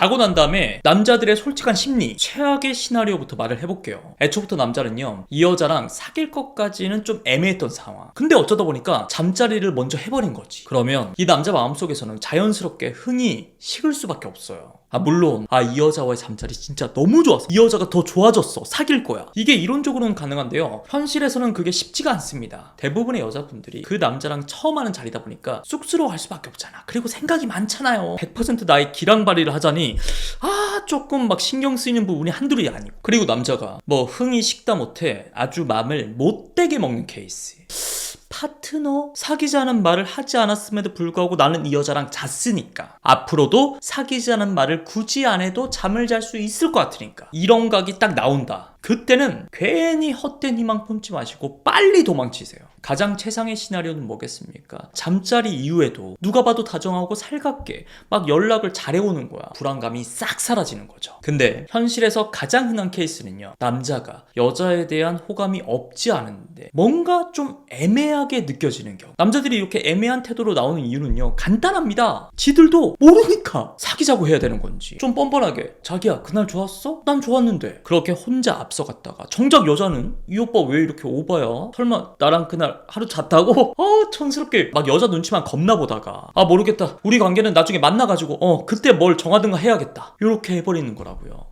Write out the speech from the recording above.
자고 난 다음에 남자들의 솔직한 심리, 최악의 시나리오부터 말을 해볼게요. 애초부터 남자는요, 이 여자랑 사귈 것까지는 좀 애매했던 상황. 근데 어쩌다 보니까 잠자리를 먼저 해버린 거지. 그러면 이 남자 마음속에서는 자연스럽게 흥이 식을 수밖에 없어요. 아, 물론, 아, 이 여자와의 잠자리 진짜 너무 좋았어. 이 여자가 더 좋아졌어. 사귈 거야. 이게 이론적으로는 가능한데요. 현실에서는 그게 쉽지가 않습니다. 대부분의 여자분들이 그 남자랑 처음 하는 자리다 보니까 쑥스러워 할 수밖에 없잖아. 그리고 생각이 많잖아요. 100% 나의 기량발휘를 하자니, 아, 조금 막 신경 쓰이는 부분이 한둘이 아니고. 그리고 남자가 뭐 흥이 식다 못해 아주 맘을 못되게 먹는 케이스. 파트너? 사귀자는 말을 하지 않았음에도 불구하고 나는 이 여자랑 잤으니까. 앞으로도 사귀자는 말을 굳이 안 해도 잠을 잘 수 있을 것 같으니까. 이런 각이 딱 나온다. 그때는 괜히 헛된 희망 품지 마시고 빨리 도망치세요. 가장 최상의 시나리오는 뭐겠습니까? 잠자리 이후에도 누가 봐도 다정하고 살갑게 막 연락을 잘해오는 거야. 불안감이 싹 사라지는 거죠. 근데 현실에서 가장 흔한 케이스는요. 남자가 여자에 대한 호감이 없지 않은데 뭔가 좀 애매하게 느껴지는 경우. 남자들이 이렇게 애매한 태도로 나오는 이유는요. 간단합니다. 지들도 모르니까 사귀자고 해야 되는 건지. 좀 뻔뻔하게 자기야 그날 좋았어? 난 좋았는데. 그렇게 혼자 앞서 갔다가 정작 여자는 이 오빠 왜 이렇게 오바야? 설마 나랑 그날 하루 잤다고? 어 촌스럽게 막 여자 눈치만 겁나 보다가 아 모르겠다. 우리 관계는 나중에 만나가지고 어 그때 뭘 정하든가 해야겠다. 이렇게 해버리는 거라고요.